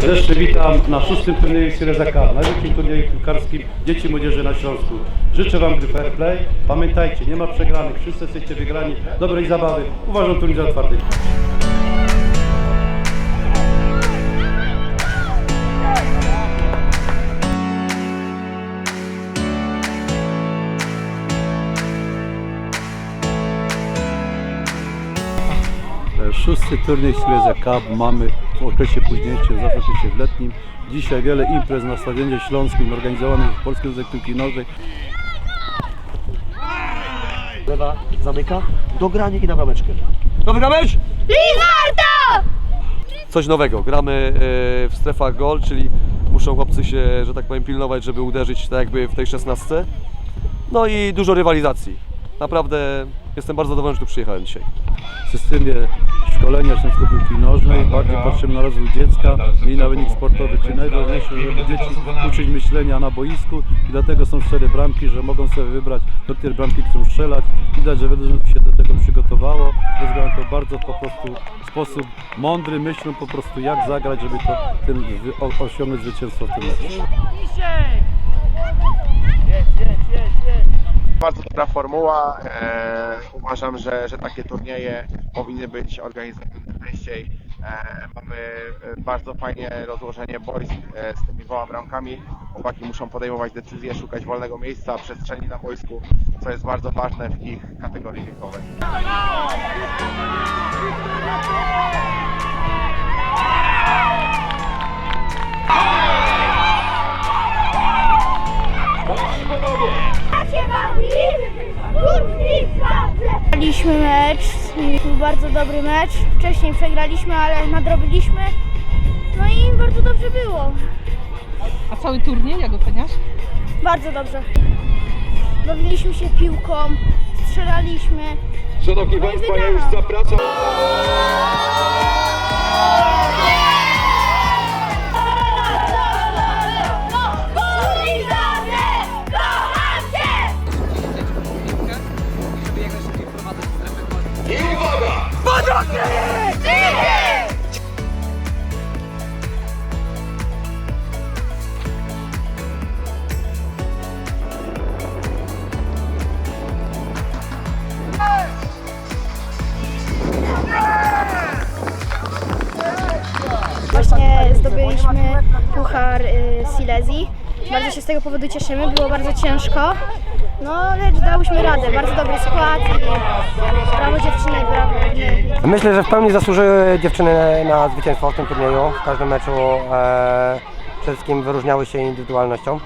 Serdecznie witam na szóstym turnieju Cup, największym turnieju piłkarskim dzieci i młodzieży na Śląsku. Życzę Wam gry fair play. Pamiętajcie, nie ma przegranych, wszyscy jesteście wygrani, dobrej zabawy. Uważam turniej za otwarty. Szósty turniej Silesa Cup mamy w okresie późniejszym, zawsze w letnim. Dzisiaj wiele imprez na Stadionie Śląskim organizowanych w Polskim Związek Piłki Nożnej. Lewa zamyka, dogranie i na brameczkę. Nowy mecz! Lizardo! coś nowego. Gramy e, w strefach gol, czyli muszą chłopcy się, że tak powiem, pilnować, żeby uderzyć tak jakby w tej szesnastce. No i dużo rywalizacji. Naprawdę jestem bardzo zadowolony, że tu przyjechałem dzisiaj. w systemie szkolenia Śląskiej Piłki Nożnej. Bardziej patrzymy na rozwój dziecka i na wynik sportowy. Czyli najważniejsze, żeby dzieci uczyć myślenia na boisku i dlatego są cztery bramki, że mogą sobie wybrać, do której bramki chcą strzelać. Widać, że wiele się do tego przygotowało. Rozgrywają to bardzo po prostu w sposób mądry, myślą po prostu jak zagrać, żeby to, ten, osiągnąć zwycięstwo w tym meczu. Bardzo dobra formuła. E, uważam, że, że takie turnieje powinny być organizowane częściej. E, mamy bardzo fajnie rozłożenie boisk e, z tymi dwoma bramkami. Chłopaki muszą podejmować decyzje, szukać wolnego miejsca, przestrzeni na boisku, co jest bardzo ważne w ich kategorii wiekowej. Graliśmy mecz, był bardzo dobry mecz. Wcześniej przegraliśmy, ale nadrobiliśmy. No i bardzo dobrze było. A cały turniej jak oceniasz? Bardzo dobrze. Bawiliśmy się piłką, strzelaliśmy. Szanowni No Państwo, ja już zapraszam. I uwaga! Właśnie zdobyliśmy puchar y, Silesii. Bardzo się z tego powodu cieszymy, było bardzo ciężko. No, lecz dałyśmy radę, bardzo dobry skład i brawo dziewczyny, brawo. my. Myślę, że w pełni zasłużyły dziewczyny na zwycięstwo w tym turnieju. W każdym meczu e, przede wszystkim wyróżniały się indywidualnością.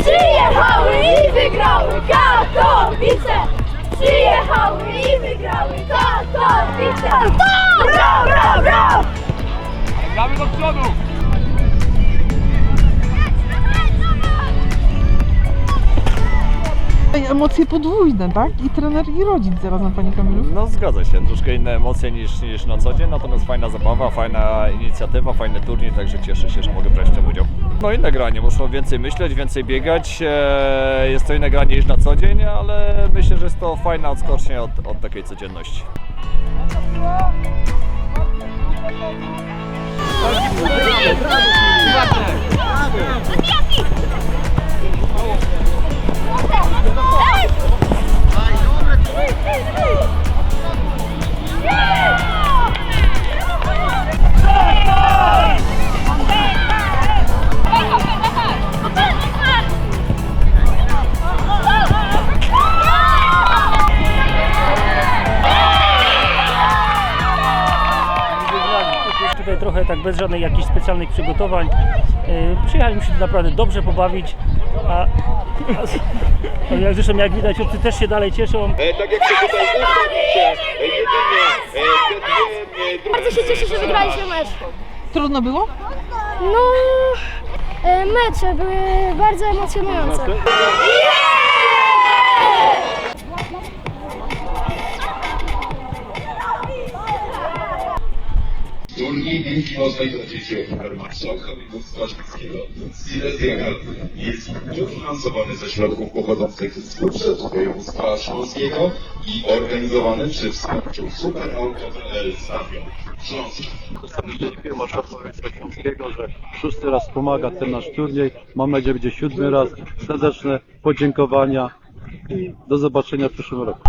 Przyjechały i wygrały Katowice! Przyjechały i wygrały Katowice! Bra, bra, bra! Gramy do przodu! Emocje podwójne, tak? I trener i rodzic zarazem, Panie Kamilu. No zgadza się, troszkę inne emocje niż, niż na co dzień, natomiast fajna zabawa, fajna inicjatywa, fajny turniej, także cieszę się, że mogę brać w tym udział. No inne granie, muszą więcej myśleć, więcej biegać, e, jest to inne granie niż na co dzień, ale myślę, że jest to fajna odskocznia od, od takiej codzienności. Tutaj trochę tak bez żadnych jakichś specjalnych przygotowań. Yy, Przyjechaliśmy się tu naprawdę dobrze pobawić, a, a, a jak zresztą jak widać, chłopcy też się dalej cieszą. E, tak jak się tutaj ustawicie, e, jedynie e, e, Bardzo się cieszę, że wygraliśmy mecz. Trudno było? No, e, mecze były bardzo emocjonujące. Turniej Drugiej piłki nożnej dla dzieci ofiar marszałka województwa śląskiego Silesia Gal jest dofinansowany ze środków pochodzących z budżetu województwa śląskiego i organizowany przy wsparciu Superauto.pl Stadion Śląski. Dziękuję marszałkowi Śląskiego, że szósty raz pomaga ten nasz turniej. Mam nadzieję, będzie siódmy raz. Serdeczne podziękowania i do zobaczenia w przyszłym roku.